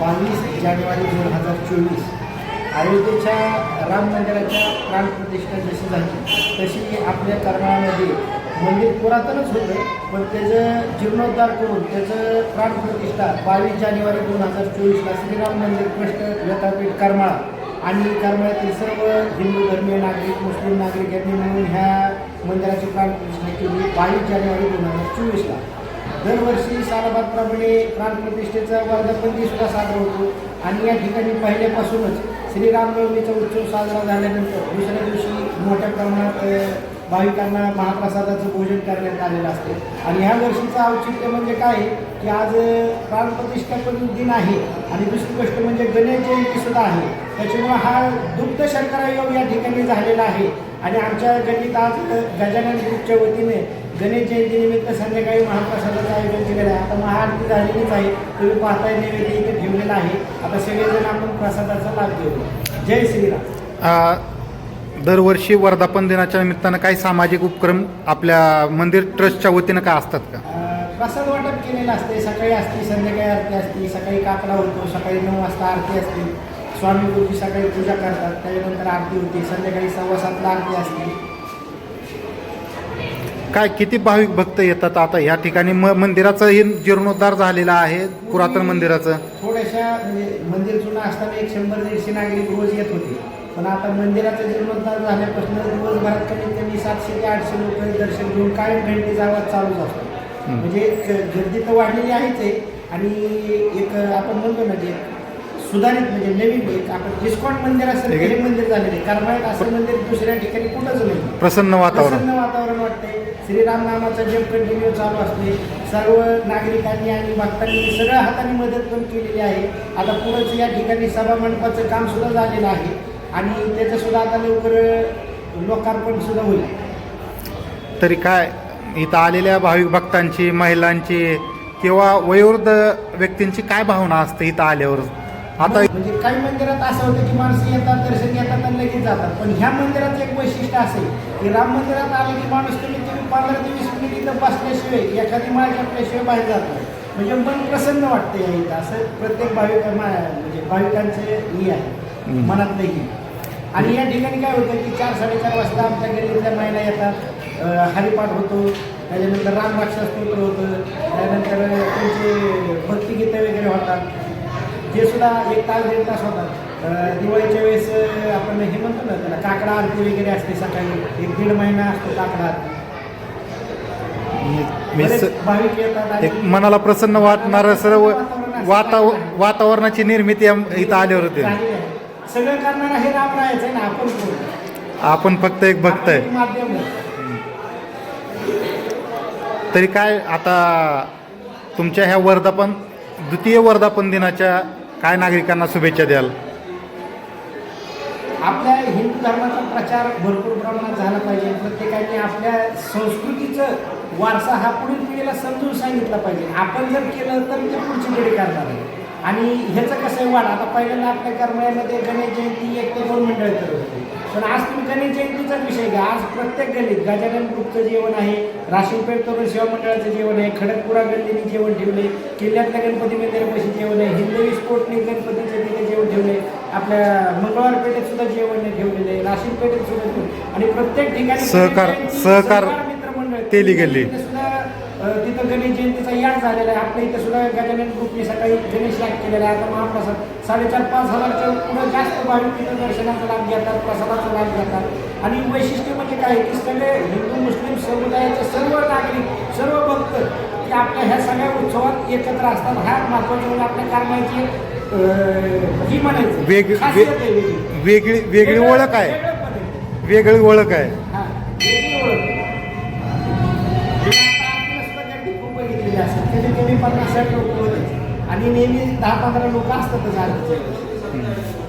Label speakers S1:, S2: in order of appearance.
S1: बावीस जानेवारी दोन हजार चोवीस. अयोध्येच्या राम मंदिराच्या प्राणप्रतिष्ठा जशी झाली तशी आपल्या करमाळामध्ये मंदिर पुरातनच होतं पण त्याचं जीर्णोद्धार करून त्याचं प्राणप्रतिष्ठा बावीस जानेवारी दोन हजार चोवीसला श्रीराम मंदिर ट्रस्ट व्यथापीठ करमाळा आणि करमाळ्यातील सर्व हिंदू धर्मीय नागरिक मुस्लिम नागरिक यांनी मिळून ह्या मंदिराची प्राणप्रतिष्ठा केली बावीस जानेवारी दोन हजार चोवीसला. दरवर्षी सालाबादप्रमाणे प्राणप्रतिष्ठेचा वर्धापन दिन सुद्धा साजरा होतो. आणि या ठिकाणी पहिल्यापासूनच श्रीरामनवमीचा उत्सव साजरा झाल्यानंतर दुसऱ्या दिवशी मोठ्या प्रमाणात भाविकांना महाप्रसादाचं भोजन करण्यात आलेलं असते. आणि ह्या वर्षीचं औचित्य म्हणजे काय? आहे की आज प्राणप्रतिष्ठापन पण दिन आहे. आणि दुसरी गोष्ट म्हणजे गणेश जयंतीसुद्धा आहे. त्याच्यामुळं हा दुग्ध शर्करा योग या ठिकाणी झालेला आहे. आणि आमच्या गणित आज गजानन ग्रुपच्या वतीने गणेश जयंतीनिमित्त संध्याकाळी महाप्रसादाचं आयोजन केलेलं आहे. आता महाआरती झालेलीच आहे. तुम्ही पाहताय नैवेद्य इथे ठेवलेला आहे. आता सगळेजण आपण प्रसादाचा लाभ घेऊ. जय श्रीराम.
S2: दरवर्षी वर्धापन दिनाच्या निमित्तानं काही सामाजिक उपक्रम आपल्या मंदिर ट्रस्टच्या वतीनं काय असतात का?
S1: प्रसाद वाटप केलेलं असते. सकाळी असते संध्याकाळी आरती असते. सकाळी काकडा होतो सकाळी नऊ वाजता आरती असते. स्वामी गुरुची सकाळी पूजा करतात. त्याच्यानंतर आरती होते. संध्याकाळी सव्वा सातला आरती असते.
S2: काय किती भाविक भक्त येतात आता ह्या ठिकाणी? म मंदिराचं हे जीर्णोद्धार झालेला आहे पुरातन मंदिराचं.
S1: थोड्याशा म्हणजे मंदिर जुनं असताना एक शंभर दीडशे नागरिक रोज येत होते. पण आता मंदिराचा जीर्णोद्धार झाल्यापासून दिवसभरात कमीत कमी सातशे ते आठशे लोक दर्शन घेऊन कायम घंटेचा आवाज चालूच असतो. म्हणजे गर्दी तर वाढलेली आहेच आहे. आणि एक आपण म्हणतो ना जे सुधारित म्हणजे नवीन एक आपण डिस्काउंट मंदिरासारखं हे मंदिर झालेलं आहे. करमाळ्यात असं मंदिर दुसऱ्या ठिकाणी कुठंच नाही.
S2: प्रसन्न वातावरण.
S1: प्रसन्न वातावरण वाटते श्रीराम नामाचा जप कंटिन्यू चालू असते सर्व नागरिकांनी आणि भक्तांनी सगळ्या हाताने मदत पण केलेली आहे. आता पुढंच या ठिकाणी सभा मंडपाचं काम सुद्धा झालेलं आहे. आणि त्याचं सुद्धा आता लवकर लोकार्पण सुद्धा होईल.
S2: तरी काय इथं आलेल्या भाविक भक्तांची महिलांची किंवा वयोवृद्ध व्यक्तींची काय भावना असते इथं आल्यावर? आता
S1: म्हणजे काही मंदिरात असं होतं की माणसं येतात दर्शन घेतात आणि लगेच जातात. पण ह्या मंदिराचं एक वैशिष्ट्य असेल की राम मंदिरात आलं की माणूस कमीत कमी पंधरा ते वीस मिनिट इथं बसल्याशिवाय एखादी माळ घेतल्याशिवाय बाहेर जात. म्हणजे मन प्रसन्न वाटतं या इथं. असं प्रत्येक भाविक म्हणजे भाविकांचं हे आहे.
S2: हम्म.
S1: मनातलं ही. आणि या ठिकाणी काय होतं की चार साडेचार वाजता आमच्या गल्लीतल्या महिला येतात. हरिपाठ होतो. त्याच्यानंतर रामराक्षा स्तोत्र होतं. त्यानंतर त्यांचे भक्तिगीतं वगैरे होतात. जे सुद्धा एक तास दीड तास होतात. दिवाळीच्या वेळेस आपण हे म्हणतो ना त्याला काकडा आरती वगैरे असते सकाळी. एक दीड महिना असतो काकडा
S2: एक मनाला प्रसन्न वाटणारं सर्व वाताव वातावरणाची निर्मिती इथं आल्यावर होते.
S1: सगळं करणारा हे राम राहायचं ना आपण
S2: आपण फक्त एक भक्त आहे. तरी काय आता तुमच्या ह्या वर्धापन द्वितीय वर्धापन दिनाच्या काय नागरिकांना शुभेच्छा द्याल?
S1: आपल्या हिंदू धर्माचा प्रचार भरपूर प्रमाणात झाला पाहिजे. प्रत्येकाने आपल्या संस्कृतीचं वारसा हा पुढील पिढीला समजून सांगितला पाहिजे. आपण जर केलं तर ते पुढची पिढी करणार आहे. आणि ह्याचं कसं आहे वाढ. आता पहिल्यांदा आपल्या कर्मयामध्ये गणेश जयंती एक ते दोन मंडळ करत होते पण आज तुम्ही गणेश जयंतीचाच विषय घ्या आज प्रत्येक गल्लीत गजानन ग्रुपचं जेवण आहे राशीनपेठ तरुण सेवा मंडळाचं जेवण आहे खडकपुरा गल्लीने जेवण ठेवले किल्ल्यातल्या गणपती मंदिरापाशी जेवण आहे हिंदवी स्पोर्टने गणपतीचं तिथे जेवण ठेवले आपल्या मंगळवार पेठेत सुद्धा जेवण ठेवलेलं आहे राशीन पेठेत सुद्धा आणि प्रत्येक ठिकाणी
S2: सहकार- सहकार
S1: मित्रमंडळ
S2: तेली गल्ली.
S1: तिथे गणेश जयंतीचा याड झालेला आहे. आपल्या इथं सुद्धा गजानन ग्रुपने सकाळी गणेश याग केलेला आहे. आता महाप्रसाद साडेचार पाच हजारच्या पुढे जास्त भाविक तिथं दर्शनाचा लाभ घेतात प्रसादाचा लाभ घेतात. आणि वैशिष्ट्य म्हणजे काय? की सगळे हिंदू मुस्लिम समुदायाचे सर्व नागरिक सर्व भक्त की आपल्या ह्या सगळ्या उत्सवात एकत्र असतात. हा महत्वाचं म्हणजे आपल्या कारणाची ही म्हणायचं.
S2: वेग
S1: वेगळी.
S2: वेगळी वेगळी ओळख आहे.
S1: वेगळं पण आहे.
S2: वेगळी ओळख आहे.
S1: कमी लोक होते. आणि नेहमी दहा पंधरा लोक असतातच आरतीच्या